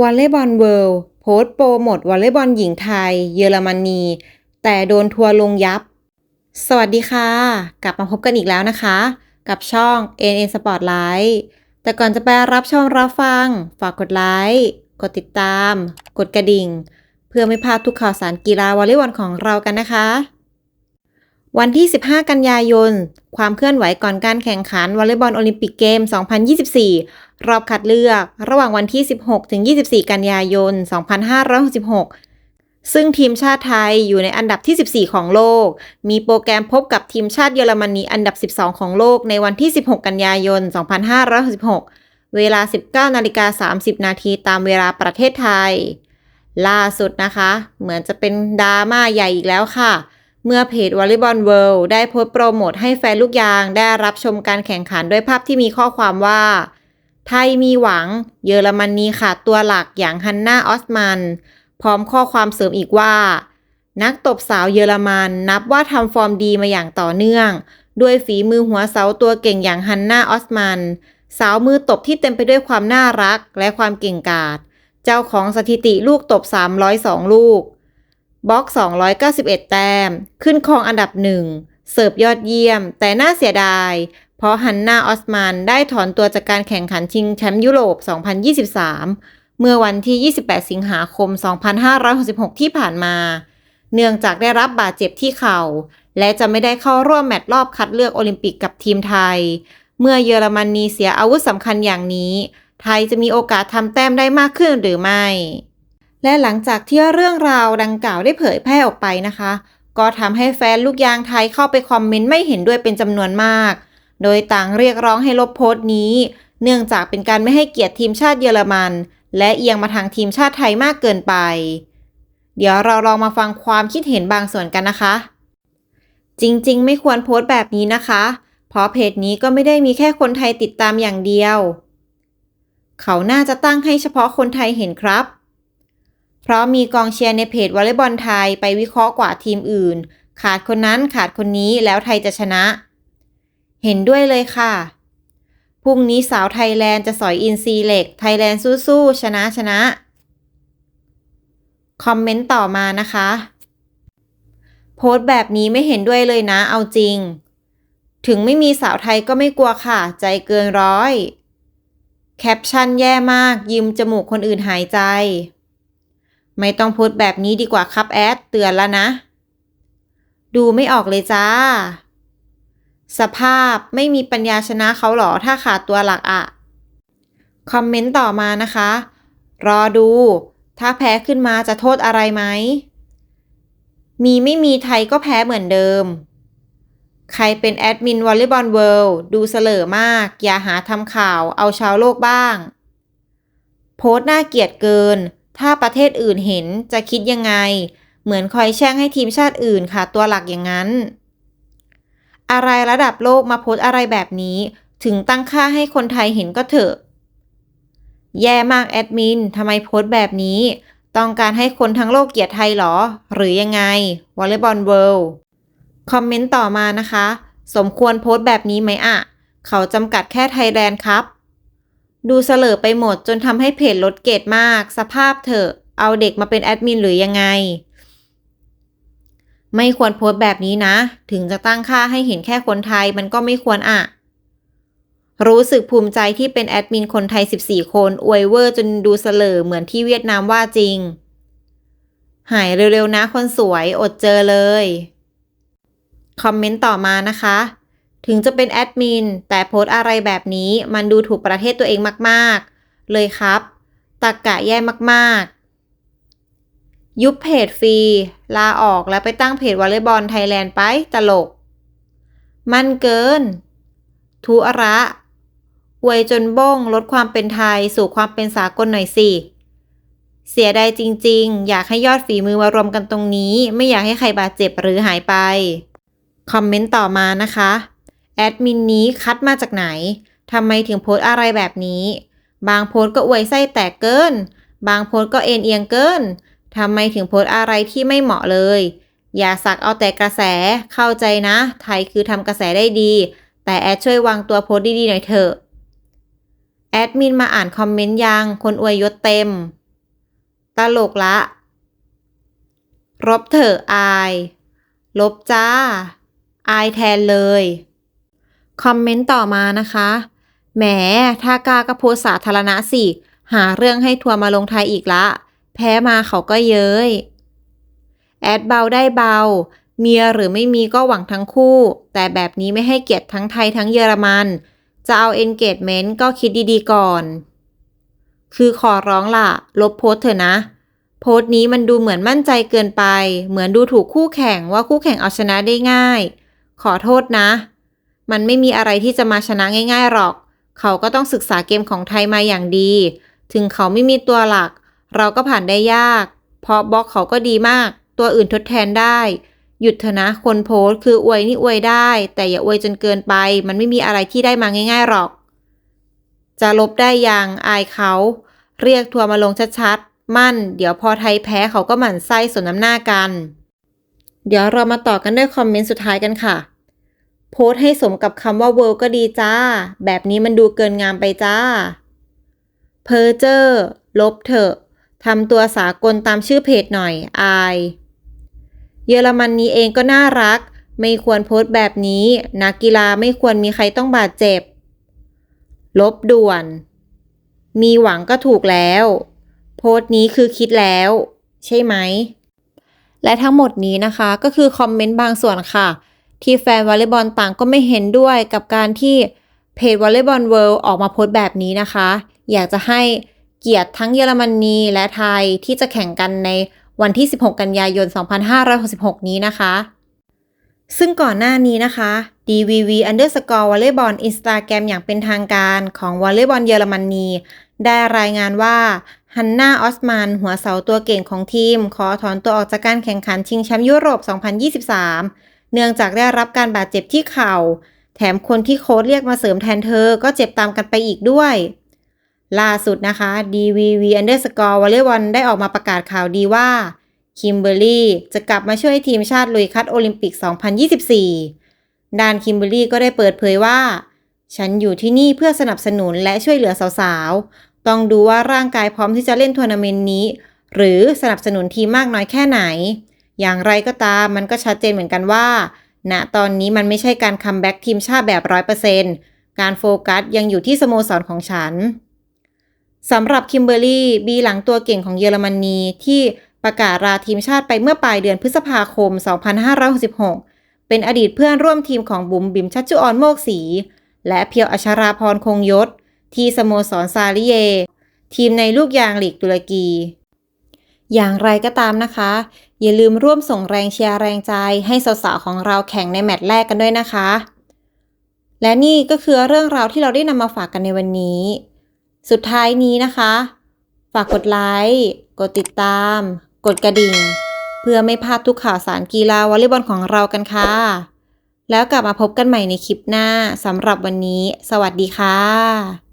วอลเลย์บอลเวิลด์โพสต์โปรโมทวอลเลย์บอลหญิงไทย เยอรมนี แต่โดนทัวร์ลงยับ สวัสดีค่ะ กลับมาพบกันอีกแล้วนะคะ กับช่อง NN Spotlight แต่ก่อนจะไปรับชมรับฟัง ฝากกดไลค์ กดติดตาม กดกระดิ่ง เพื่อไม่พลาดทุกข่าวสารกีฬาวอลเลย์บอลของเรากันนะคะ วันที่ 15 กันยายน ความเคลื่อนไหวก่อนการแข่งขันวอลเลย์บอลโอลิมปิกเกม 2024 รอบคัดเลือก ระหว่างวันที่ 16 ถึง 24 กันยายน 2566 ซึ่งทีมชาติไทยอยู่ในอันดับที่ 14 ของโลก มีโปรแกรมพบกับทีมชาติเยอรมนีอันดับ 12 ของโลกในวันที่ 16 กันยายน 2566 เวลา 19นาฬิกา30 นาทีตามเวลาประเทศไทย ล่าสุดนะคะ เหมือนจะเป็นดราม่าใหญ่อีกแล้วค่ะ เมื่อเพจวอลเลย์บอลเวิลด์ได้โพสต์โปรโมทให้แฟนลูกยางได้รับชมการแข่งขันด้วยภาพที่มีข้อความว่า ไทยมีหวัง เยอรมนีขาดตัวหลักอย่างฮันนาออสมัน พร้อมข้อความเสริมอีกว่า นักตบสาวเยอรมันนับว่าทำฟอร์มดีมาอย่างต่อเนื่อง ด้วยฝีมือหัวเสาตัวเก่งอย่างฮันนาออสมัน สาวมือตบที่เต็มไปด้วยความน่ารักและความเก่งกาจเจ้าของสถิติลูกตบ 302 ลูก บล็อก 291 แต้ม ขึ้นครองอันดับหนึ่ง เสิร์ฟยอดเยี่ยม แต่น่าเสียดาย เพราะฮันนาออสมันได้ถอนตัวจากการแข่งขันชิงแชมป์ยุโรป 2023 เมื่อวันที่ 28 สิงหาคม 2566 ที่ผ่านมา เนื่องจากได้รับบาดเจ็บที่เข่า และจะไม่ได้เข้าร่วมแมตช์รอบคัดเลือกโอลิมปิกกับทีมไทย เมื่อเยอรมนีเสียอาวุธสำคัญอย่างนี้ ไทยจะมีโอกาสทำแต้มได้มากขึ้นหรือไม่ และหลังจากที่เรื่องราวดังกล่าวได้เผยแพร่ออกไปนะคะ ก็ทำให้แฟนลูกยางไทยเข้าไปคอมเมนต์ไม่เห็นด้วยเป็นจำนวนมาก โดยต่างเรียกร้องให้ลบโพสต์นี้ เนื่องจากเป็นการไม่ให้เกียรติทีมชาติเยอรมัน และเอียงมาทางทีมชาติไทยมากเกินไป เดี๋ยวเราลองมาฟังความคิดเห็นบางส่วนกันนะคะ จริงๆ ไม่ควรโพสต์แบบนี้นะคะ เพราะเพจนี้ก็ไม่ได้มีแค่คนไทยติดตามอย่างเดียว เขาน่าจะตั้งให้เฉพาะคนไทยเห็นครับ เพราะมีกองเชียร์ในเพจวอลเลย์บอลไทยไปวิเคราะห์กว่าทีมอื่น ขาดคนนั้นขาดคนนี้แล้วไทยจะชนะ เห็นด้วยเลยค่ะ พรุ่งนี้สาวไทยแลนด์จะสอยอินซีเหล็ก ไทยแลนด์สู้ๆชนะชนะ คอมเมนต์ต่อมานะคะ โพสต์แบบนี้ไม่เห็นด้วยเลยนะเอาจริง ถึงไม่มีสาวไทยก็ไม่กลัวค่ะ ใจเกินร้อย แคปชั่นแย่มากยืมจมูกคนอื่นหายใจ ไม่ต้องโพสต์แบบนี้ดีกว่าครับแอดเตือนแล้วนะ ดูไม่ออกเลยจ้า สภาพไม่มีปัญญาชนะเขาหรอถ้าขาดตัวหลักอะคอมเมนต์ต่อมานะคะ รอดู ถ้าแพ้ขึ้นมาจะโทษอะไรไหม มีไม่มีไทยก็แพ้เหมือนเดิม ใครเป็นแอดมินวอลเลย์บอลเวิลด์ดูเสลอมาก อย่าหาทำข่าวเอาชาวโลกบ้าง โพสต์น่าเกลียดเกิน ถ้าประเทศอื่นเห็นจะคิดยังไง เหมือนคอยแช่งให้ทีมชาติอื่นขาดตัวหลักอย่างนั้น อะไรระดับโลกมาโพสอะไรแบบนี้ ถึงตั้งค่าให้คนไทยเห็นก็เถอะ แย่มากแอดมินทำไมโพสต์แบบนี้ ต้องการให้คนทั้งโลกเกลียดไทยหรอ หรือยังไงวอลเลย์บอลเวิลด์คอมเมนต์ต่อมานะคะ สมควรโพสต์แบบนี้ไหมอะ เขาจำกัดแค่ไทยแลนด์ครับ ดูเสลอไปหมดจนทำให้เพจลดเกรดมาก สภาพเถอะเอาเด็กมาเป็นแอดมินหรือยังไง ไม่ควรโพสต์แบบนี้นะ ถึงจะตั้งค่าให้เห็นแค่คนไทยมันก็ไม่ควรอะรู้สึกภูมิใจที่เป็นแอดมินคนไทย 14 คน อวยเวอร์จนดูเสลอเหมือนที่เวียดนามว่าจริง หายเร็วๆนะคนสวยอดเจอเลย คอมเมนต์ต่อมานะคะ ถึงจะเป็นแอดมินแต่โพสอะไรแบบนี้มันดูถูกประเทศตัวเองมากๆ เลยครับตักกะแย่มากๆ ยุบเพจฟรี ลาออกแล้วไปตั้งเพจวอลเลย์บอลไทยแลนด์ไปตลก มันเกิน ทุอระอวยจนบ้งลดความเป็นไทยสู่ความเป็นสากลหน่อยสิ เสียดายจริงๆ อยากให้ยอดฝีมือมารวมกันตรงนี้ ไม่อยากให้ใครบาดเจ็บหรือหายไป คอมเมนต์ต่อมานะคะ แอดมินนี้คัดมาจากไหนทำไมถึงโพสอะไรแบบนี้ บางโพสก็อวยไส้แตกเกิน บางโพสก็เอ็นเอียงเกินทำไมถึงโพสอะไรที่ไม่เหมาะเลย อย่าสักเอาแต่กระแสเข้าใจนะ ไทยคือทำกระแสได้ดี แต่แอดช่วยวางตัวโพสดีๆหน่อยเถอะแอดมินมาอ่านคอมเมนต์ยังคนอวยยศเต็ม ตลกละ รบเถอะอาย ลบจ้า อายแทนเลย คอมเมนต์ต่อมานะคะ แหมถ้ากาก็โพสสาธารณะสิ หาเรื่องให้ทัวร์มาลงไทยอีกละ แพ้มาเขาก็เย้ย แอดเบาได้เบา เมียหรือไม่มีก็หวังทั้งคู่ แต่แบบนี้ไม่ให้เกียรติทั้งไทยทั้งเยอรมัน จะเอา engagement ก็คิดดีๆก่อน คือขอร้องล่ะ ลบโพสเถอะนะ โพสต์นี้มันดูเหมือนมั่นใจเกินไป เหมือนดูถูกคู่แข่งว่าคู่แข่งเอาชนะได้ง่าย ขอโทษนะ มันไม่มีอะไรที่จะมาชนะง่าย ๆหรอก เขาก็ต้องศึกษาเกมของไทยมาอย่างดี ถึงเขาไม่มีตัวหลัก เราก็ผ่านได้ยาก เพราะบล็อกเขาก็ดีมาก ตัวอื่นทดแทนได้ หยุดเถอะนะคนโพสคืออวยนี่อวยได้ แต่อย่าอวยจนเกินไป มันไม่มีอะไรที่ได้มาง่าย ๆหรอก จะลบได้ยังอายเขา เรียกทัวร์มาลงชัดๆ มั่น เดี๋ยวพอไทยแพ้เขาก็หมั่นไส้สนน้ำหน้ากัน เดี๋ยวเรามาต่อกันด้วยคอมเมนต์สุดท้ายกันค่ะ โพสต์ให้สมกับคำว่าเวิลก็ดีจ้า แบบนี้มันดูเกินงามไปจ้า เพอเจอร์ลบเถอะทำตัวสากลตามชื่อเพจหน่อย อาย เยอรมันนี้เองก็น่ารัก ไม่ควรโพสต์แบบนี้ นักกีฬาไม่ควรมีใครต้องบาดเจ็บ ลบด่วน มีหวังก็ถูกแล้ว โพสต์นี้คือคิดแล้ว ใช่ไหม และทั้งหมดนี้นะคะก็คือคอมเมนต์บางส่วนค่ะ ที่แฟนวอลเลย์บอลต่างก็ไม่เห็นด้วยกับการที่เพจวอลเลย์บอลเวิลด์ออกมาโพสต์แบบนี้นะคะ อยากจะให้เกียรติทั้งเยอรมนีและไทยที่จะแข่งกันในวันที่ 16 กันยายน 2566 นี้นะคะ ซึ่งก่อนหน้านี้นะคะ DVV underscore วอลเลย์บอลอินสตาแกรมอย่างเป็นทางการของวอลเลย์บอลเยอรมนีได้รายงานว่าฮันนาออสมานหัวเสาตัวเก่งของทีม ขอถอนตัวออกจากการแข่งขันชิงแชมป์ยุโรป 2023 เนื่องจากได้รับการบาดเจ็บที่เข่า แถมคนที่โค้ชเรียกมาเสริมแทนเธอก็เจ็บตามกันไปอีกด้วย ล่าสุดนะคะ DVV underscore วอลเลย์บอลได้ออกมาประกาศข่าวดีว่าคิมเบอรี่จะกลับมาช่วยทีมชาติลุยคัดโอลิมปิก 2024 ด้านคิมเบอร์รี่ก็ได้เปิดเผยว่า ฉันอยู่ที่นี่เพื่อสนับสนุนและช่วยเหลือสาวๆ ต้องดูว่าร่างกายพร้อมที่จะเล่นทัวร์นาเมนต์นี้ หรือสนับสนุนทีมมากน้อยแค่ไหน อย่างไรก็ตามมันก็ชัดเจนเหมือนกันว่าณตอนนี้มันไม่ใช่การคัมแบ็กทีมชาติแบบร้อยเปอร์เซนต์การโฟกัสยังอยู่ที่สโมสรของฉันสำหรับคิมเบอร์รี่บีหลังตัวเก่งของเยอรมนีที่ประกาศลาทีมชาติไปเมื่อปลายเดือนพฤษภาคม 2566 เป็นอดีตเพื่อนร่วมทีมของบุ๋มบิมชัชจุออนโมกศรีและเพียวอัชราพรคงยศ ที่สโมสรซาลิเย ทีมในลูกยางหลีกตุรกี อย่างไรก็ตามนะคะ อย่าลืมร่วมส่งแรงเชียร์แรงใจให้สาวๆของเราแข่งในแมตช์แรกกันด้วยนะคะ และนี่ก็คือเรื่องราวที่เราได้นำมาฝากกันในวันนี้ สุดท้ายนี้นะคะ ฝากกดไลค์กดติดตาม กดกระดิ่ง เพื่อไม่พลาดทุกข่าวสารกีฬาวอลเลย์บอลของเรากันค่ะ แล้วกลับมาพบกันใหม่ในคลิปหน้าสำหรับวันนี้ สวัสดีค่ะ